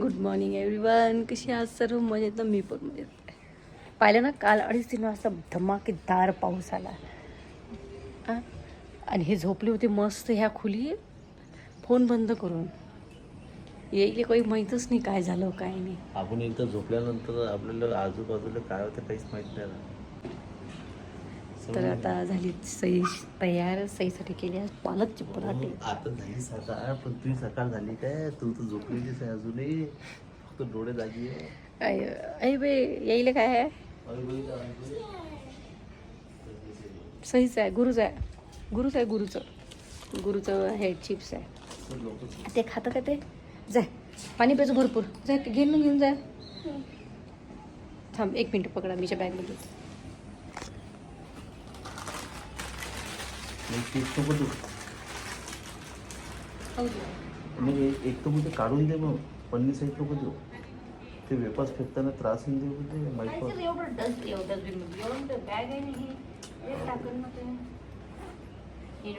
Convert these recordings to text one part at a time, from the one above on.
Good morning everyone कशी आज सर्व? मजेत मी पण मजेत पाहिलं ना काल अडीच तीन वाजता धमाकेदार पाऊस आला. आणि हे झोपले होते मस्त ह्या खोली. फोन बंद करून. येईल काही माहीतच नाही काय झालं काय नाही. आपण एकदा झोपल्यानंतर आपल्याला आजूबाजूला काय होतं काहीच माहीत नाही तर आता झाली. सई तयार सईसाठी केली आज पालकची पराठे हो, आता झाली सकाळ पण तुझी सकाळ झाली काय? तू तर झोपलेलीच आहे अजूनही. फक्त डोळे जागी आहे. आई बे येईल काय आहे? बाई, बाई. सईच आहे गुरुच आहे. गुरुच आहे गुरुचं. गुरुचं हेड चिप्स आहे. ते खातं का ते? जाय पाणी प्यायचं भरपूर. जाय घेऊन घेऊन जाय थांब एक मिनिट पकडा मीच्या बॅगमध्ये. तू मग एक एक तर ते काढून दे मग. पन्नी साईड नको देऊ ते. वेपास फेकताना त्रास होऊन देऊ ते माहीत पण एवढं डस्ट डस्टबिन एवढं बॅग आहे हे. एक टाकून हे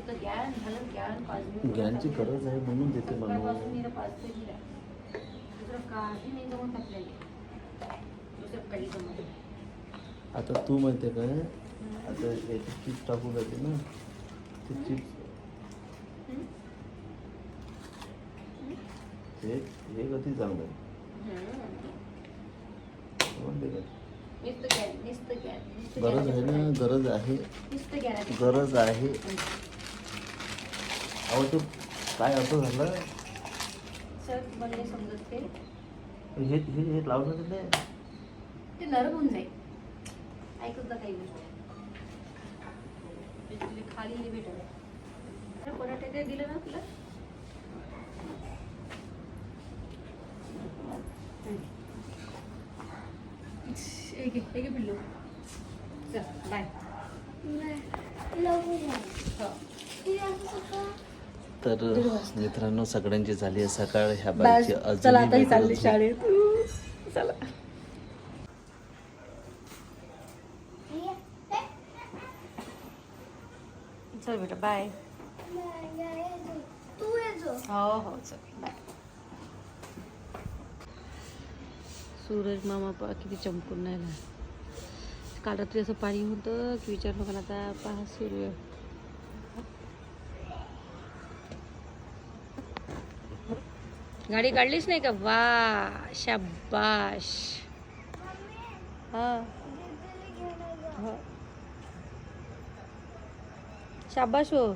ते ज्ञान झालं ज्ञान पाच. ज्ञानची गरज आहे म्हणून देते सकाळपासून म्हणून इथं पाच पेज आहे. दुसरं काही नाही जमत आपल्याला दुसरं काही जमत नाही. आता तू आहे काय आता याची चिप्स टाकून जाते ना. ते चिप्स. हे हे गती चांगलं गरज आहे ना गरज आहे. गरज आहे. अहो तो काय असं झालं? हे हे लावलं ते नरम होऊन जाईल. ऐकत काही गोष्टी खाली भेटल पराठे ते दिलं ना तुला? एक पिल्लू. चल बाय तर मित्रांनो सगळ्यांची झाली आहे सकाळ. ह्या बाईची चला चालले करत शाळेत. चला. चल बाय. हो हो चल बाय सूरज मामा पहा किती चमकून राहिला. काल रात्री असं पाणी होतं की विचार नका आता पहा सूर्य. गाडी काढलीच नाही का? वा शाबाश. हा. शाबाश हो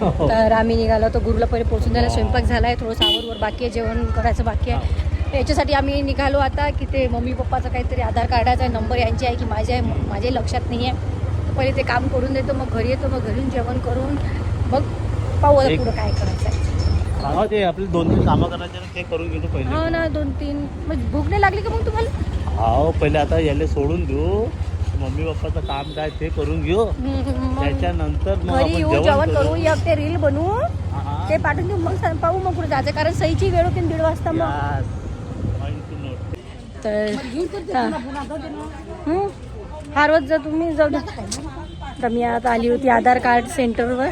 तर आम्ही निघालो तर गुरुला पहिले पोहोचून जायला स्वयंपाक झाला आहे थोडंसं आवरवर बाकी आहे जेवण करायचं बाकी आहे. याच्यासाठी आम्ही निघालो आता की ते मम्मी पप्पाचं काहीतरी आधार कार्डाचा नंबर यांची आहे की माझ्या आहे माझ्याही लक्षात नाही आहे. पहिले ते काम करून देतो मग घरी येतो मग घरून जेवण करून मग पाहू आता पुढं काय करायचं आहे. ते आपले दोन तीन कामं करायचे ना ते करून घेतो पहिले. हो ना दोन तीन. मग भूक नाही लागली का मग तुम्हाला? हो पहिले आता याले सोडून देऊ. मम्मी पप्पाचं काम काय ते करून घेऊ. त्याच्यानंतर मग घरी आपण येऊ जेवण करू. एक ते रील बनवू. हा. ते पाठवून देऊ मग सा- पाहू मग कुठे जायचं. कारण सईची वेळ होती ना दीड वाजता मग. Yes. तर हा. हरवत जा तुम्ही जाऊ तर मी आता आली होती आधार कार्ड सेंटरवर.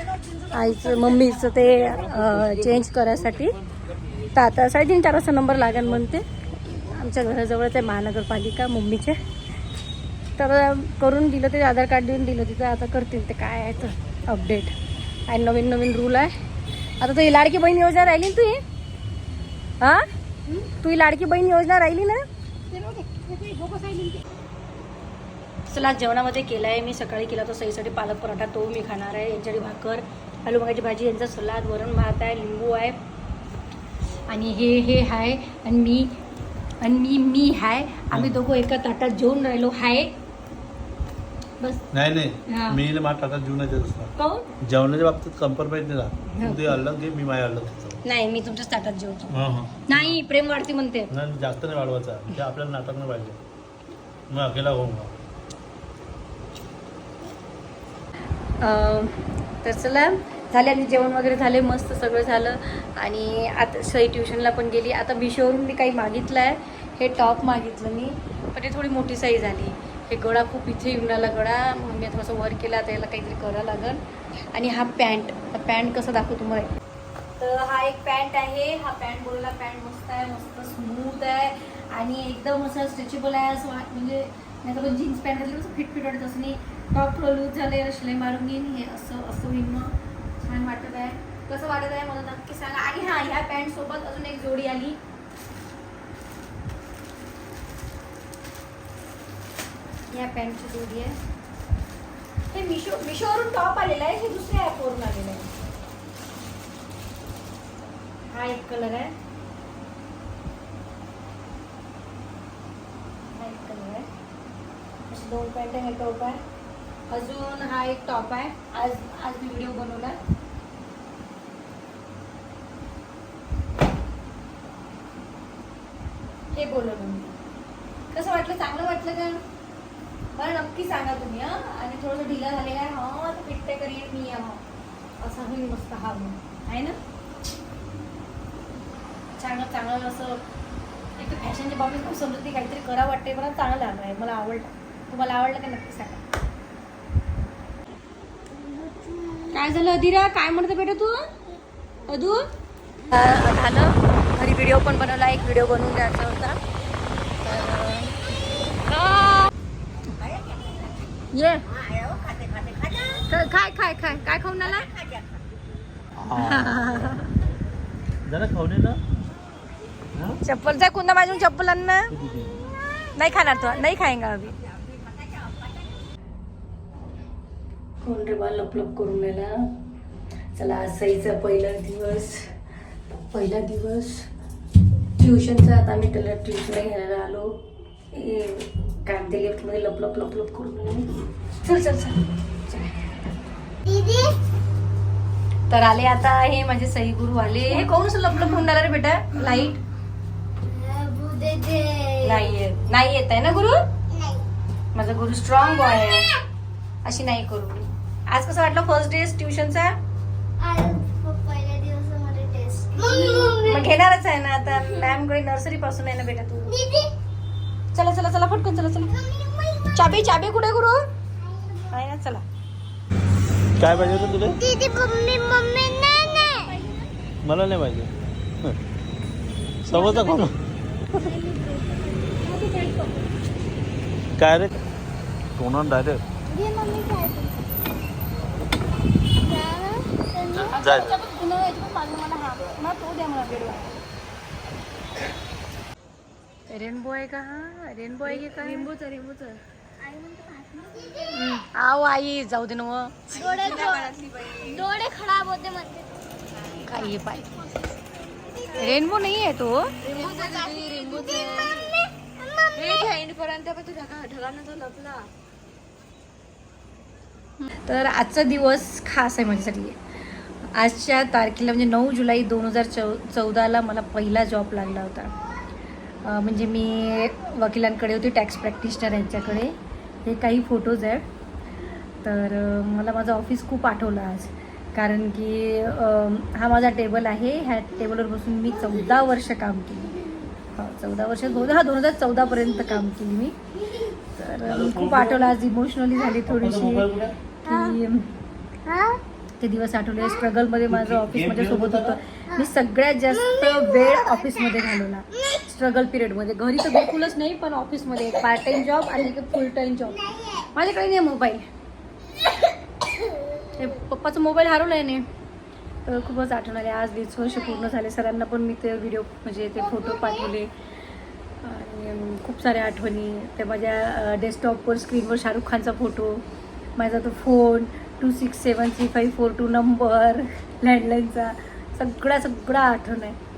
आईचं मम्मीचं ते चेंज करायसाठी. तर आता साडेतीन चार वाजता नंबर लागेल म्हणते. आमच्या घराजवळच आहे महानगरपालिका मम्मीचे. तर करून दिलं ते आधार कार्ड देऊन दिलं तिथं. आता करतील ते काय आहे तर अपडेट काय नवीन नवीन रूल आहे. आता तू ही लाडकी बहीण योजना राहिली ना तू ही? तू ही लाडकी बहीण योजना राहिली ना? चला जेवणामध्ये केला आहे मी सकाळी केला तो सईसाठी पालक पराठा तो मी खाणार आहे यांच्यासाठी भाकर आलू मगाची भाजी यांचा सलाद वरण भात आहे लिंबू आहे. आणि हे हे आहे आणि मी आणि मी मी आहे आम्ही दोघं एका ताटात जेवून राहिलो आहे बस. नाही हा. नाही मी माझ्या जेवणाचे असतात काहून जेवणाच्या बाबतीत कॉम्प्रोमाइज नाही राहत. तू ते अलग घे मी माझ्या अलग घेतो नाही मी तुमच्याच ताटात जेवतो. हां हां. नाही प्रेम वाढते म्हणते. नाही जास्त नाही वाढवायचा. म्हणजे आपल्याला नाटक नाही पाहिजे. मग अकेला होऊन तर चला झाले आणि जेवण वगैरे झाले मस्त सगळं झालं. आणि आता सई ट्युशनला पण गेली. आता मिशोवरून मी काही मागितलं आहे हे टॉप मागितलं मी. पण ते थोडी मोठी साईज आली हे गळा खूप इथे येऊन आला गळा. मग मी थोडंसं वर केला त्याला याला काहीतरी करावं लागेल. आणि हा पॅन्ट पॅन्ट कसं दाखवू तुम्हाला तर हा एक पॅन्ट आहे. हा पॅन्ट बोलला पॅन्ट मस्त आहे मस्त स्मूथ आहे. आणि एकदम असं स्ट्रेचेबल आहे असं म्हणजे नाही तर जीन्स पॅन्ट घातली कसं फिट फिट वाटत असं. नाही टॉप थोडं लूज झालं शिलाई मारून घेईन. हे असं असं होईन मग. छान वाटत आहे. कसं वाटत आहे? मला नक्की सांगा. आणि हा ह्या पॅन्टसोबत अजून एक जोडी आली. या पॅन्टची जोडी आहे. हे मिशो मिशोवरून टॉप आलेला आहे हे दुसऱ्या ॲपवरून आलेलं आहे. हा एक कलर आहे. हा एक कलर आहे. असे दोन पॅन्ट आहे टॉप आहे. अजून हा एक टॉप आहे. आज आज मी व्हिडिओ बनवला. हे बोलवलं मी. कसं वाटलं? चांगलं वाटलं का? मला नक्की सांगा तुम्ही हं. आणि थोडंसं ढिला झालेला आहे हा. तर पिट्टे करीन मी हा. असं होईल मस्त हा म्हणून. आहे ना? चांगलं चांगलं असं एक फॅशनच्या बाबतीत खूप समजते काहीतरी करा वाटते मला चांगलं लागलं आहे. मला आवडलं. तुम्हाला आवडलं का नक्की सांगा? काय झालं अधिरा? काय म्हणतो बेटा तू? अधू? झालं. घरी व्हिडिओ पण बनवला एक व्हिडिओ बनवून द्यायचा होता. ये. काय काय काय काय खाऊन आला जरा खाऊन ना? चप्पल जाय कुंदा माझून चप्पल आण नाही खाणार तो. नाही खाएंगा अभी. कोण रे बा लपलप करून नेला? चला आज सईचा पहिला दिवस. पहिला दिवस. ट्युशनचा आता आम्ही त्याला ट्युशनला घ्यायला आलो. काय म्हणते लिफ्टमध्ये लपलप लपलप करून नेलं. चल चल चल. चल. तर आले आता हे माझे सई गुरु आले. हे कोण लपलप होऊन राहिलं रे बेटा? लाइट नाही येत. नाही येत आहे ना गुरु? माझा गुरु स्ट्रॉंग बॉय आहे. अशी नाही करू. आज कसं वाटलं फर्स्ट डे ट्युशनचा मग घेणारच आहे ना. आता मॅमकडे नर्सरी पासून आहे ना बेटा तू. चला चला चला पटकन चला चला. चाबी चाबी कुठे गुरु? आहे ना चला. काय पाहिजे होतं तुला? मला नाही पाहिजे. समोरचा कोण काय रे? तोंडात डायरेक्ट जाय रेनबो आहे का हा? रेनबो आहे की रेनबोच रेनबोच. आव आई जाऊ दे ना व. डोळे खराब होते म्हणते. काय हे पाय रेनबो नाही आहे तो तर आजचा दिवस खास आहे माझ्यासाठी. आजच्या तारखेला म्हणजे नऊ जुलै दोन हजार चौ चौदाला मला पहिला जॉब लागला होता. म्हणजे मी वकिलांकडे होती टॅक्स प्रॅक्टिशनर यांच्याकडे. हे काही फोटोज आहेत. तर मला माझं ऑफिस खूप आठवलं आज. कारण की हा माझा टेबल आहे. ह्या टेबलवर बसून मी चौदा वर्ष काम केली. हो चौदा वर्ष दोन हा दोन हजार चौदापर्यंत काम केली मी. तर खूप आठवलं आज. इमोशनली झाली थोडीशी. की ते दिवस आठवले. स्ट्रगलमध्ये माझं ऑफिसमध्ये सोबत होतं? मी सगळ्यात जास्त वेळ ऑफिसमध्ये घालवला. स्ट्रगल पिरियडमध्ये घरी तर बिलकुलच नाही पण ऑफिसमध्ये एक पार्ट टाइम जॉब आणि एक फुल टाइम जॉब माझ्याकडे नाही मोबाईल हे पप्पाचा मोबाईल हरवला आहे नाही तर खूपच आठवण आली. आज वीस वर्ष पूर्ण झाले. सरांना पण मी ते व्हिडिओ म्हणजे ते फोटो पाठवले. आणि खूप साऱ्या आठवणी. ते माझ्या डेस्कटॉपवर स्क्रीनवर शाहरुख खानचा फोटो माझा तो phone two six seven three five four two number लँडलाईनचा सगळा सगळा आठवण आहे.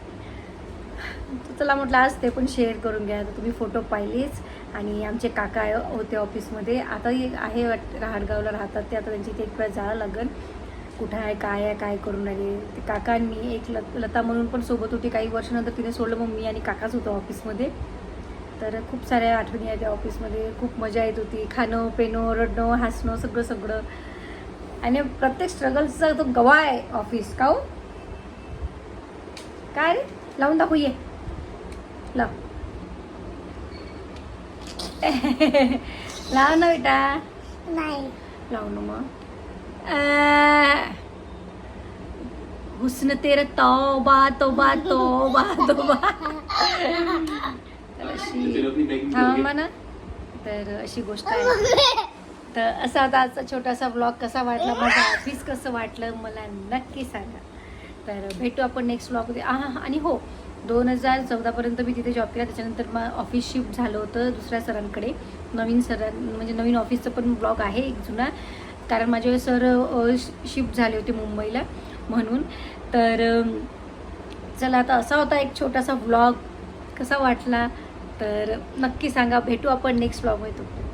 चला म्हटलं आज ते पण शेअर करून घ्या. तर तुम्ही फोटो पाहिलेच. आणि आमचे काका आहे- होते ऑफिसमध्ये आता एक आहे वाट रहाटगावला राहतात ते. आता त्यांची ते एक वेळ जावं लागेल. कुठं आहे काय आहे काय करून राहिले. ते काका आणि मी एक लत लता म्हणून पण सोबत होती. काही वर्षानंतर तिने सोडलं. मग मी आणि काकाच होतो ऑफिसमध्ये तर खूप साऱ्या आठवणी आहेत त्या ऑफिसमध्ये खूप मजा येत होती. खाणं पिणं रडणं हसणं सगळं सगळं. आणि प्रत्येक स्ट्रगलचा तो गवा आहे ऑफिस का हो? काय रे? लावून दाखवू ये. लाव लाव ना बेटा नाही लाव ना मग हुस्न तेरा तौबा तौबा तौबा तौबा तर अशी हा म्हणा तर अशी गोष्ट आहे तर असा आता आजचा छोटासा ब्लॉग कसा वाटला माझं ऑफिस कसं वाटलं मला नक्की सांगा. तर भेटू आपण नेक्स्ट ब्लॉगमध्ये हा आणि हो दोन हजार चौदापर्यंत मी तिथे जॉब केला. त्याच्यानंतर मग ऑफिस शिफ्ट झालं होतं दुसऱ्या सरांकडे. नवीन सरां म्हणजे नवीन ऑफिसचं पण ब्लॉग आहे एक जुना. कारण माझे सर शिफ्ट झाले होते मुंबईला म्हणून. तर चला आता असा होता एक छोटासा व्लॉग कसा वाटला? तर नक्की सांगा. भेटू आपण नेक्स्ट ब्लॉगमध्ये तोपर्यंत